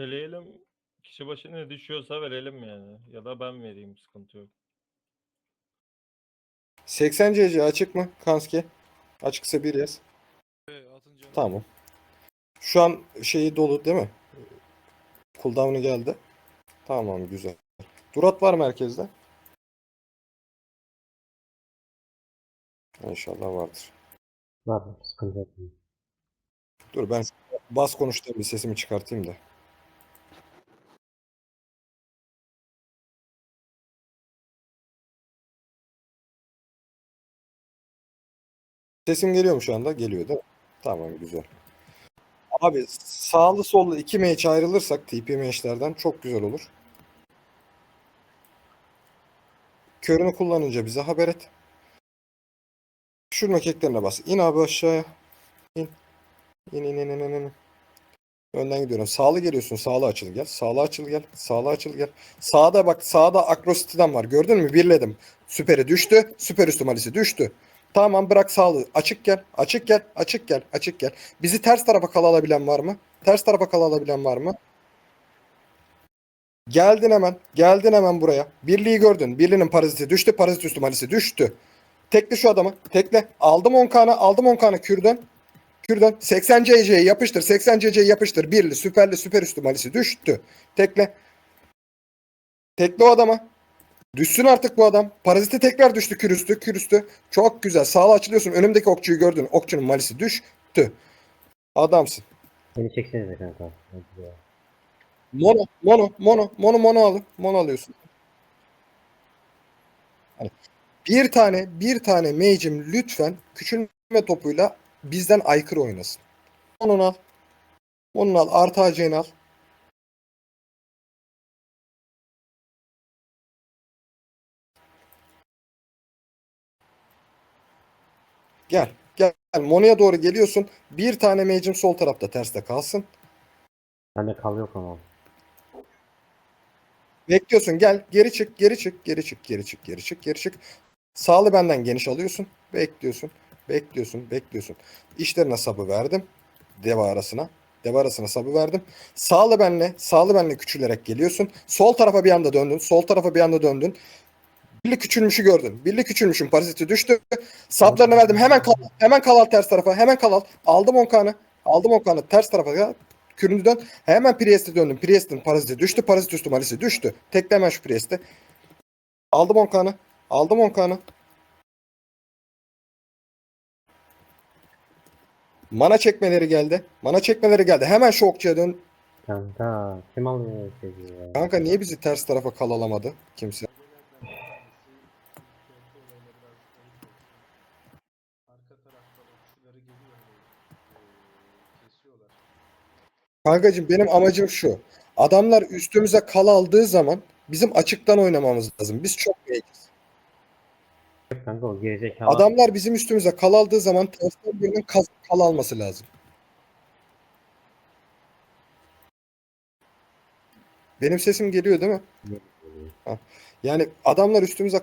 Öteleyelim. Kişi başı ne düşüyorsa verelim yani. Ya da ben vereyim sıkıntı yok. 80 CC açık mı Kanski? Açıksa bir yaz. Tamam. Şu an şeyi dolu değil mi? Cooldown'u geldi. Tamam güzel. Durat var merkezde. İnşallah vardır. Var sıkıntı yok. Dur ben bas konuştuğum bir sesimi çıkartayım da. Sesim geliyor mu şu anda? Geliyor değil mi? Tamam güzel. Abi sağlı sollu iki mage ayrılırsak TP mage'lerden çok güzel olur. Körünü kullanınca bize haber et. Şu mekeklerine bas. İn abi aşağıya. İn. İn in in in in. in. Önden gidiyorum. Sağlı geliyorsun. Sağlı açıl gel. Sağlı açıl gel. Sağlı açıl gel. Sağda bak sağda Akrositi'den var. Gördün mü? Birledim. Süperi düştü. Süper üstü malisi düştü. Tamam bırak sağlı. Açık gel. Açık gel. Açık gel. Açık gel. Bizi ters tarafa kala alabilen var mı? Ters tarafa kala alabilen var mı? Geldin hemen. Geldin hemen buraya. Birliği gördün. Birliğinin paraziti düştü. Parazit üstü malisi düştü. Tekle şu adamı. Tekle. Aldım 10 kanı. Aldım 10 kanı. Kürden. Kürden. 80 CC'yi yapıştır. 80 CC'yi yapıştır. Birli. Süperli. Süper üstü malisi düştü. Tekle. Tekle o adamı. Düşsün artık bu adam. Paraziti tekrar düştü kürüstü. Kürüstü. Çok güzel. Sağla açılıyorsun. Önümdeki okçuyu gördün. Okçunun malisi düştü. Adamsın. Beni çeksenize kanka. Mono, mono, mono, mono, mono al. Mono alıyorsun. Hani bir tane, bir tane mage'im lütfen küçülme topuyla bizden aykırı oynasın. Mono'nu al. Mono'nu al. Artı AC'ni al. Gel. Gel. Mono'ya doğru geliyorsun. Bir tane mage'im sol tarafta terste kalsın. Bende kal yok ama. Bekliyorsun gel geri çık geri çık geri çık geri çık geri çık geri çık. Sağlı benden geniş alıyorsun. Bekliyorsun. Bekliyorsun. Bekliyorsun. İşlerine sabı verdim. Deva arasına. Deva arasına sabı verdim. Sağlı benle, sağlı benle küçülerek geliyorsun. Sol tarafa bir anda döndün. Sol tarafa bir anda döndün. Birli küçülmüşü gördün. Birli küçülmüşün paraziti düştü. Saplarını verdim. Hemen kal. Hemen kal al ters tarafa. Hemen kal al. Aldım 10 kanı. Aldım 10 kanı. Ters tarafa. Ya. Kürünü dön. Hemen Priest'e döndüm. Priest'in paraziti düştü. Parazit üstü malisi düştü. Tekle hemen şu Priest'i. Aldım 10 kanı. Aldım 10 kanı. Mana çekmeleri geldi. Mana çekmeleri geldi. Hemen şu okçuya dön. Kanka kim alıyor sizi ya? Kanka niye bizi ters tarafa kalalamadı kimse? Okçuları geliyor eee, kesiyorlar. Kankacığım benim amacım şu. Adamlar üstümüze kal aldığı zaman bizim açıktan oynamamız lazım. Biz çok mage'iz. Kanka o gerizekalı. Adamlar bizim üstümüze kal aldığı zaman tersten birinin kal, kal alması lazım. Benim sesim geliyor değil mi? Ha. Yani adamlar üstümüze